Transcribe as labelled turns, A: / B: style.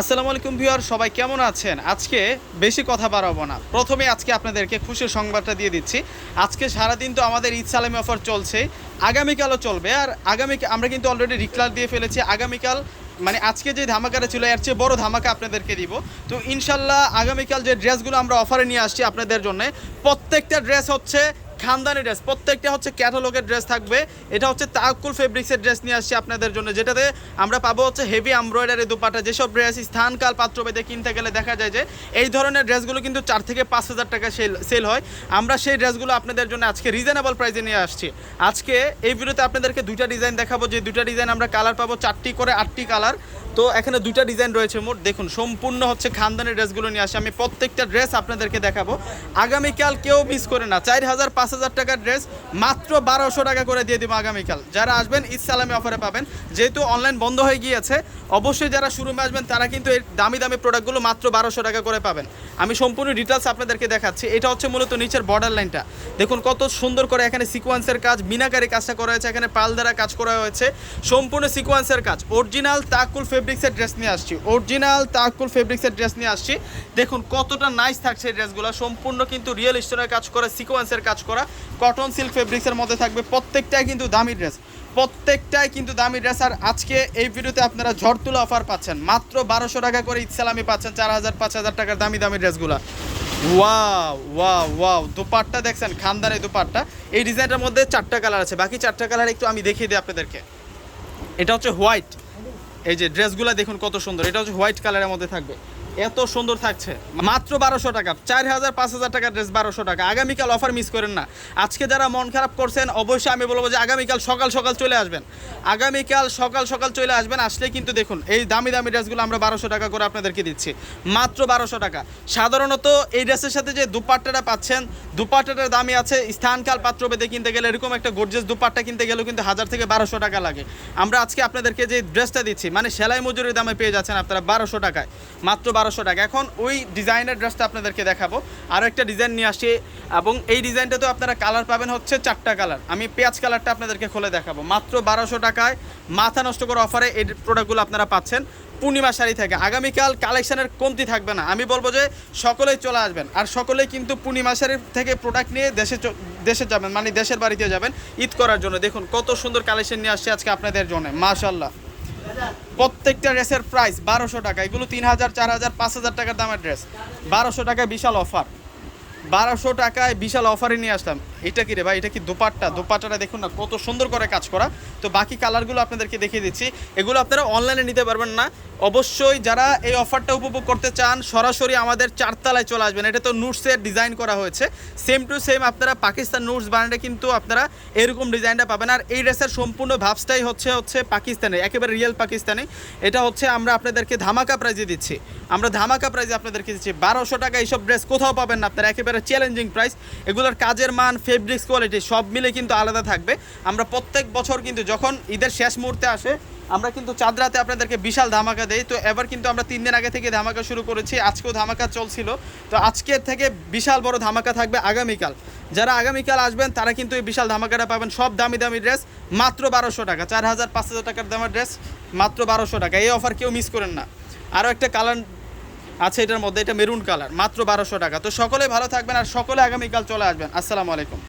A: আসসালামু আলাইকুম ভিউয়ার, সবাই কেমন আছেন? আজকে বেশি কথা বাড়াবো না। প্রথমে আজকে আপনাদেরকে খুশির সংবাদটা দিয়ে দিচ্ছি। আজকে সারাদিন তো আমাদের ঈদ সালামি অফার চলছে, আগামীকালও চলবে। আর আগামী, আমরা কিন্তু অলরেডি রিক্লার দিয়ে ফেলেছি, আগামীকাল মানে আজকে যে ধামাকাটা ছিল, এর চেয়ে বড় ধামাকা আপনাদেরকে দিব। তো ইনশাল্লাহ আগামীকাল যে ড্রেসগুলো আমরা অফারে নিয়ে আসছি আপনাদের জন্য, প্রত্যেকটা ড্রেস হচ্ছে খানদানি ড্রেস প্রত্যেকটা হচ্ছে ক্যাটালগের ড্রেস থাকবে। এটা হচ্ছে তাকুল ফেব্রিক্সের ড্রেস নিয়ে আসছি আপনাদের জন্য, যেটাতে আমরা পাবো হচ্ছে হেভি এমব্রয়ডারি দুপাটা। যেসব ড্রেস স্থানকাল পাত্রভেদে কিনতে গেলে দেখা যায় যে, এই ধরনের ড্রেসগুলো কিন্তু চার থেকে পাঁচ হাজার টাকা সেল সেল হয়। আমরা সেই ড্রেসগুলো আপনাদের জন্য আজকে রিজনেবল প্রাইসে নিয়ে আসছি। আজকে এই ভিডিওতে আপনাদেরকে দুইটা ডিজাইন দেখাবো। যে দুইটা ডিজাইন আমরা কালার পাবো চারটি করে আটটি কালার তো এখানে দুইটা ডিজাইন রয়েছে মোট। দেখুন, সম্পূর্ণ হচ্ছে খানদানের ড্রেসগুলো নিয়ে আসে। আমি প্রত্যেকটা ড্রেস আপনাদেরকে দেখাবো। আগামীকাল কেউ মিস করে না। চার হাজার, পাঁচ হাজার টাকার ড্রেস মাত্র বারোশো টাকা করে দিয়ে দিব আগামীকাল। যারা আসবেন, ঈদ সালামি অফারে পাবেন। যেহেতু অনলাইন বন্ধ হয়ে গিয়েছে, অবশ্যই যারা শুরুমে আসবেন, তারা কিন্তু এই দামি দামি প্রোডাক্টগুলো মাত্র বারোশো টাকা করে পাবেন। আমি সম্পূর্ণ ডিটেলস আপনাদেরকে দেখাচ্ছি। এটা হচ্ছে মূলত নিচের বর্ডার লাইনটা দেখুন, কত সুন্দর করে এখানে সিকোয়েন্সের কাজ, মিনাকারি কাজটা করা হয়েছে। এখানে পাল দ্বারা কাজ করা হয়েছে। সম্পূর্ণ সিকোয়েন্সের কাজ। অরিজিনাল তাকুল ফেব্রিক্সের ড্রেস নিয়ে আসছি। অরিজিনাল তাকুল ফেব্রিক্সের ড্রেস নিয়ে আসছি। দেখুন, কতটা নাইস থাকছে এই ড্রেসগুলো সম্পূর্ণ কিন্তু রিয়েল স্টোনের কাজ করা সিকোয়েন্সের কাজ করা। কটন সিল্ক ফেব্রিক্সের মধ্যে থাকবে প্রত্যেকটাই কিন্তু দামি ড্রেস প্রত্যেকটাই কিন্তু দামি ড্রেস আর আজকে এই ভিডিওতে আপনারা ঝড় তুলা অফার পাচ্ছেন। মাত্র বারোশো টাকা করে ইসলামি পাচ্ছেন, চার হাজার, পাঁচ হাজার টাকার দামি দামি ড্রেসগুলো ওয়াও ওয়াও ওয়াও দুপাট্টা দেখছেন খানদানি দুপাট্টা। এই ডিজাইনটার মধ্যে চারটা কালার আছে। বাকি চারটা কালার একটু আমি দেখিয়ে দিই আপনাদেরকে। এটা হচ্ছে হোয়াইট এই যে ড্রেসগুলো দেখুন কত সুন্দর। এটা হচ্ছে হোয়াইট কালারের মধ্যে থাকবে। এত সুন্দর থাকছে। মাত্র বারোশো টাকা। চার হাজার, পাঁচ হাজার টাকার ড্রেস বারোশো টাকা। আগামীকাল অফার মিস করেন না। আজকে যারা মন খারাপ করছেন, অবশ্যই আমি বলব যে আগামীকাল সকাল সকাল চলে আসবেন। আগামীকাল সকাল সকাল চলে আসবেন, আসলে কিন্তু দেখুন, এই দামি দামি ড্রেসগুলো আমরা বারোশো টাকা করে আপনাদেরকে দিচ্ছি। মাত্র বারোশো টাকা। সাধারণত এই ড্রেসের সাথে যে দুপাট্টাটা পাচ্ছেন, দুপাট্টাটার দামি আছে। স্থানকাল পাত্রভেদে কিনতে গেলে এরকম একটা গর্জেস দুপাট্টা কিনতে গেলেও কিন্তু হাজার থেকে বারোশো টাকা লাগে। আমরা আজকে আপনাদেরকে যে ড্রেসটা দিচ্ছি মানে সেলাই মজুরির দামে পেয়ে যাচ্ছেন আপনারা বারোশো টাকায়। মাত্র বারোশো টাকা। এখন ওই ডিজাইনের ড্রেসটা আপনাদেরকে দেখাবো। আরও একটা ডিজাইন নিয়ে আসছি এবং এই ডিজাইনটা তো আপনারা কালার পাবেন হচ্ছে চারটা কালার আমি পেঁয়াজ কালারটা আপনাদেরকে খুলে দেখাবো। মাত্র বারোশো টাকায় মাথা নষ্ট করে অফারে এই প্রোডাক্টগুলো আপনারা পাচ্ছেন পূর্ণিমা শাড়ি থেকে। আগামীকাল কালেকশনের কমতি থাকবে না। আমি বলব যে সকলেই চলে আসবেন। আর সকলেই কিন্তু পূর্ণিমা শাড়ির থেকে প্রোডাক্ট নিয়ে দেশে দেশে যাবেন মানে দেশের বাড়িতে যাবেন ঈদ করার জন্য। দেখুন কত সুন্দর কালেকশন নিয়ে আসছে আজকে আপনাদের জন্য। মাশাল্লাহ প্রত্যেকটা ড্রেসের প্রাইস বারোশো টাকা। এগুলো তিন হাজার, চার হাজার, পাঁচ হাজার টাকার দামের ড্রেস বারোশো টাকায় বিশাল অফার বারোশো টাকায় বিশাল অফারে নিয়ে আসলাম। এটা কি রে ভাই? এটা কি দোপাট্টা? দোপাট্টাটা দেখুন না, কত সুন্দর করে কাজ করা। তো বাকি কালারগুলো আপনাদেরকে দেখিয়ে দিচ্ছি। এগুলো আপনারা অনলাইনে নিতে পারবেন না। অবশ্যই যারা এই অফারটা উপভোগ করতে চান, সরাসরি আমাদের চারতলায় চলে আসবেন। এটা তো নুটসের ডিজাইন করা হয়েছে। সেম টু সেম আপনারা পাকিস্তান নুটস ব্র্যান্ডে কিন্তু আপনারা এরকম ডিজাইনটা পাবেন। আর এই ড্রেসের সম্পূর্ণ ভাবসটাই হচ্ছে হচ্ছে পাকিস্তানি একেবারে রিয়েল পাকিস্তানি এটা হচ্ছে আমরা আপনাদেরকে ধামাকা প্রাইজে দিচ্ছি। আমরা ধামাকা প্রাইজে আপনাদেরকে দিচ্ছি। বারোশো টাকা এইসব ড্রেস কোথাও পাবেন না আপনারা। একেবারে চ্যালেঞ্জিং প্রাইস এগুলোর কাজের মান ফেব্রিক্স কোয়ালিটি সব মিলে কিন্তু আলাদা থাকবে। আমরা প্রত্যেক বছর কিন্তু যখন ঈদের শেষ মুহূর্তে আসে, আমরা কিন্তু চাঁদরাতে আপনাদেরকে বিশাল ধামাকা দেই। তো এবার কিন্তু আমরা তিন দিন আগে থেকে ধামাকা শুরু করেছি। আজকেও ধামাকা চলছিল। তো আজকের থেকে বিশাল বড় ধামাকা থাকবে আগামীকাল। যারা আগামীকাল আসবেন, তারা কিন্তু এই বিশাল ধামাকাটা পাবেন। সব দামি দামি ড্রেস মাত্র বারোশো টাকা। চার হাজার পাঁচ হাজার টাকার দামের ড্রেস মাত্র বারোশো টাকা। এই অফার কেউ মিস করেন না। আরও একটা কালার আছে এটার মধ্যে, এটা মেরুন কালার, মাত্র বারোশো টাকা। তো সকলে ভালো থাকবেন আর সকলে আগামীকাল চলে আসবেন। আসসালামু আলাইকুম।